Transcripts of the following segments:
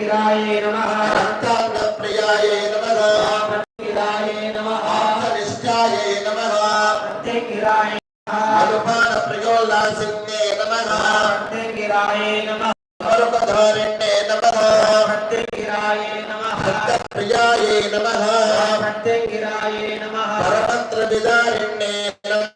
ప్రత్యంగిరాయే నమః రక్తాన్నప్రియాయే నమః ప్రత్యంగిరాయే నమః ఆత్మనిష్టాయే నమః ప్రత్యంగిరాయే అనుపాన ప్రియోల్లాసిన్యే నమః ప్రత్యంగిరాయే నమః పరమంత్రవిదారిణ్యే నమః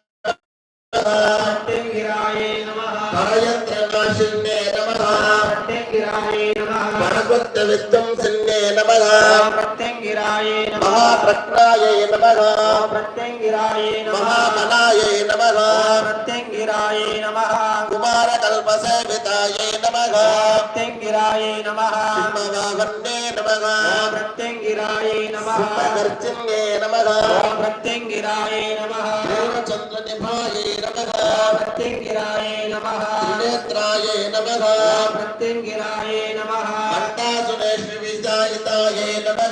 ప్రత్యంగిరాయే నమః. పరగుప్త విధ్వంసిన్యే నమః. ప్రత్యంగిరాయే నమః. మహాప్రజ్ఞాయే నమః. ప్రత్యంగిరాయే నమః. మహామనాయే నమః. ప్రత్యంగిరాయే నమః కుమారకల్పసేవితాయే నమః ప్రత్యంగిరాయే నమః సింహవాహన్యే నమః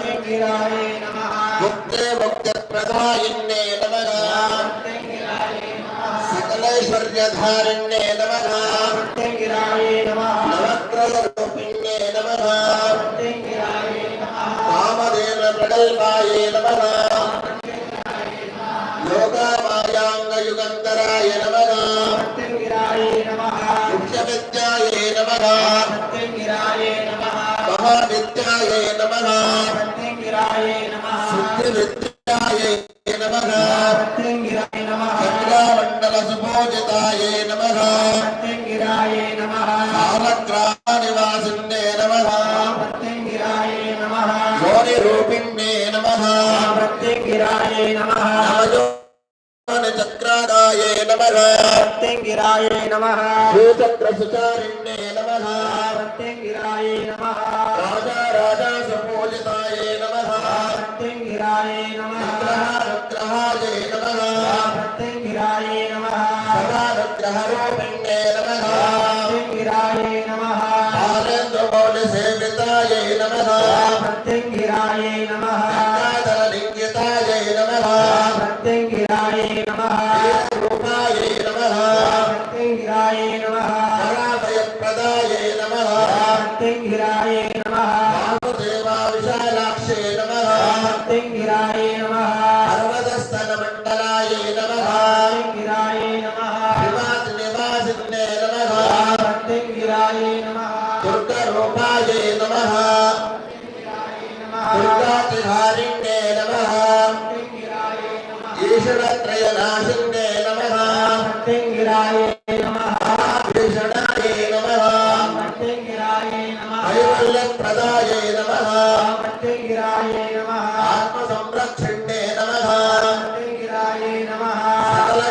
ప్రత్యంగిరాయే నమః సింహగర్జిన్యే నమః ప్రత్యంగిరాయే నమః దేవచంద్రనిభాయే నమః ప్రత్యంగిరాయే నమః త్రినేత్రాయే నమః ప్రగల్భాయే నమః. యోగమాయాంగయుగంధరాయ నమః. ముఖ్యవిద్యాయే నమః. మహావిద్యాయే నమః ప్రత్యంగిరాయే చక్రాదాయే నమః ప్రత్యంగిరాయే నమః భూచక్ర సుచారిణ్యే నమః ప్రత్యంగిరాయే ఈశ్వరత్రయనాశిన్యే నమః. ప్రత్యంగిరాయే నమః. భీషణాయే నమః. ప్రత్యంగిరాయే నమః. కైవల్యప్రదాయే నమః. ప్రత్యంగిరాయే నమః. ఆత్మసంరక్షిణ్యే నమః. ప్రత్యంగిరాయే నమః. సకల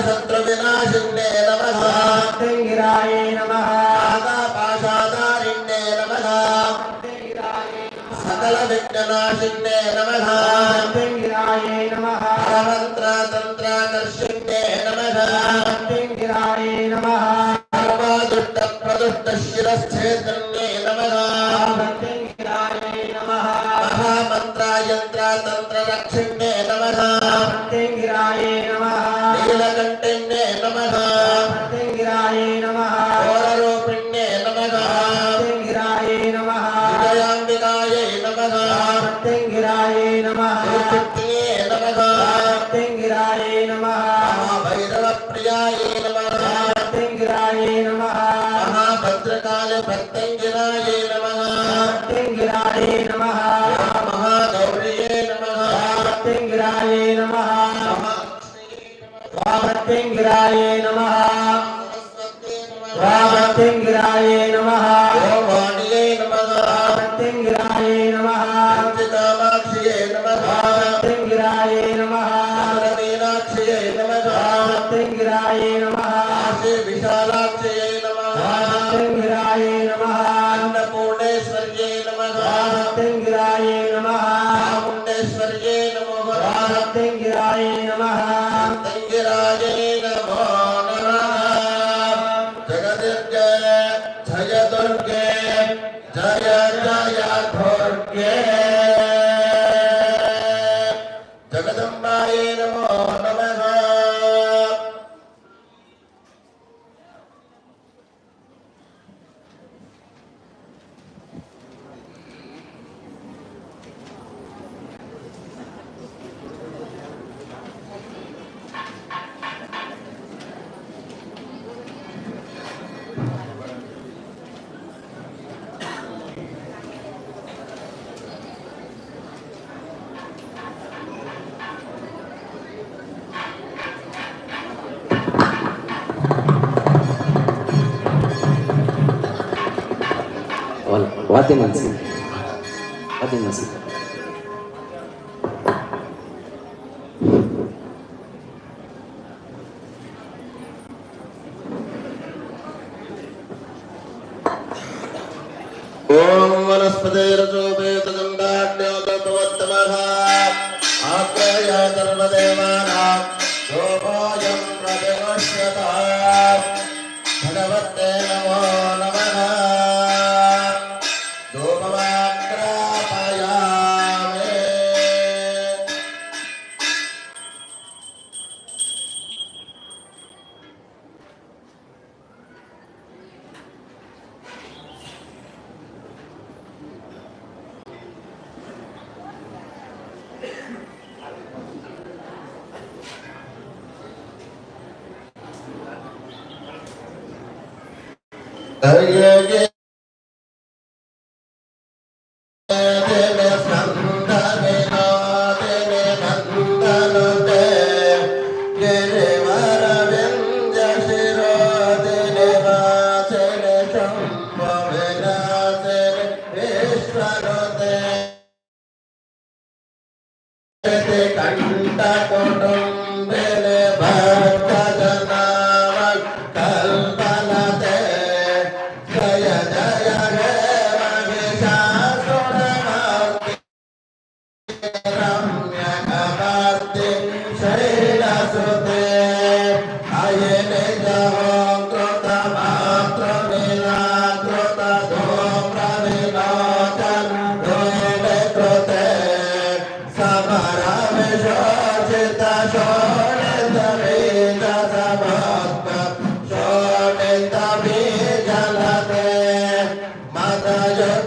విఘ్ననాశిన్యే నమః. నమః నమః. ప్రత్యంగిరాయే నమః. సర్వాదుష్ట ప్రదుష్ట శిరశ్చేతన్యే మహాభైరవప్రియాయే నమః. ప్రత్యంగిరాయే నమః. మహాభద్రకాళి భక్తంగిరాయే నమః. ప్రత్యంగిరాయే నమః. మహాగౌరియే నమః. ప్రత్యంగిరాయే నమః. ప్రత్యంగిరాయే నమః. ప్రత్యంగిరాయే నమః. दुर्गे जय दुर्गे जय जय भोर्गे Wala. Wate man sila. Wate man sila. ओम वनस्पते रजोपेतदंडाड्योगपवत्तमः आक्रया सर्वदेवानां Yeah. Radha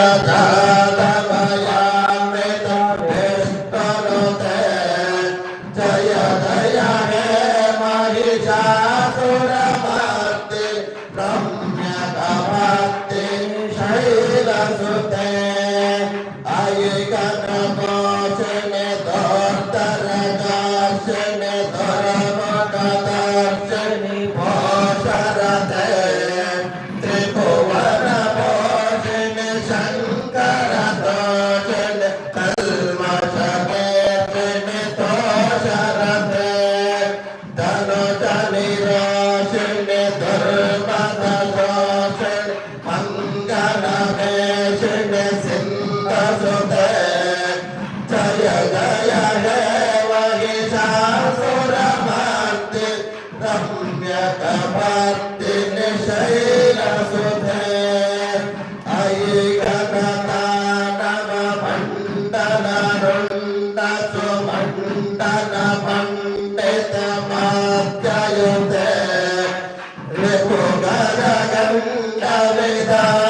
Raja আল্লাহ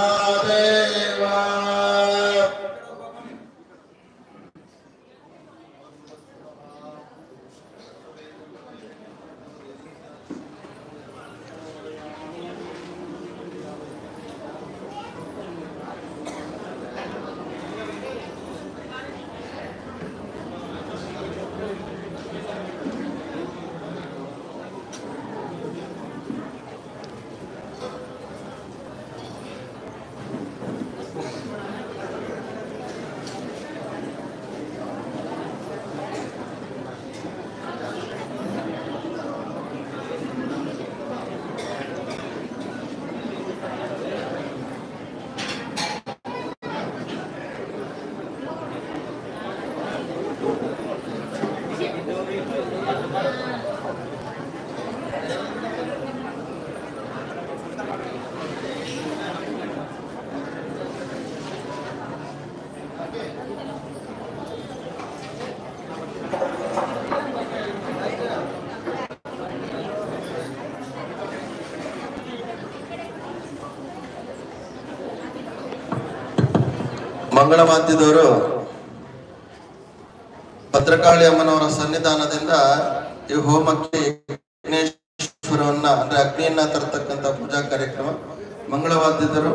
ಮಂಗಳವಾದ್ಯದವರು ಭದ್ರಕಾಳಿ ಅಮ್ಮನವರ ಸನ್ನಿಧಾನದಿಂದ ಈ ಹೋಮಕ್ಕೆ ಯಜ್ಞೇಶ್ವರವನ್ನ ಅಂದ್ರೆ ಅಗ್ನಿಯನ್ನ ತರತಕ್ಕಂತ ಪೂಜಾ ಕಾರ್ಯಕ್ರಮ ಮಂಗಳವಾದ್ಯದರು